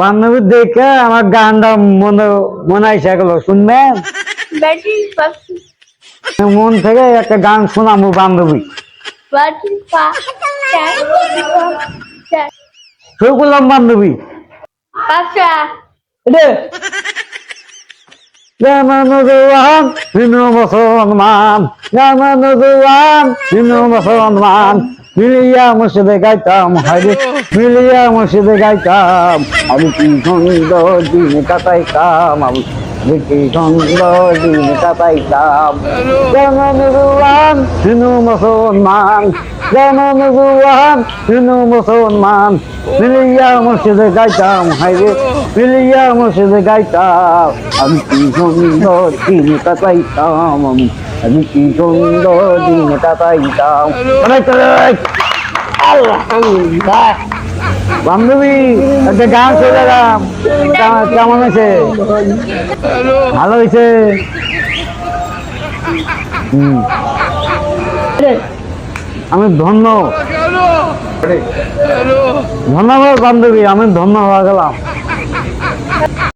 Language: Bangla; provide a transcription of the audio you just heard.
বান্ধবী দেখে আমার গানটা মনে মনে আইসা গেল শুনবেন? মন থেকে একটা গান শোনাবো বান্ধবী। শুরু করলাম বান্ধবী। পাখা এটা জামানুজুয়ান হিনু মুসলমান জামানুজুয়ান মুসলমান মিলিয়া মসজিদে গাইতাম হাইরে মিলিয়া মসজিদে গাইতাম আমি কি সুন্দর দিন কাটাইতাম। আমি আমি কি সুন্দর দিন কাটাইতাম জামানুজুয়ান হিনু মুসলমান জামানুজুয়ান হিনু মুসলমান মিলিয়া মসজিদে গাইতাম হাইরে মিলিয়া মসজিদে গাইতাম। আমি কি সুন্দর দিন কাটাইতাম আমি আমি কি সুন্দর দিন কাটাইতাম অনেক আলহামদুলিল্লাহ বান্ধবী, একটা গান চলেলাম কেমন হয়েছে? ভালো হয়েছে। আমি ধন্য। ধন্যবাদ বান্ধবী, আমি ধন্য হয়ে গেলাম।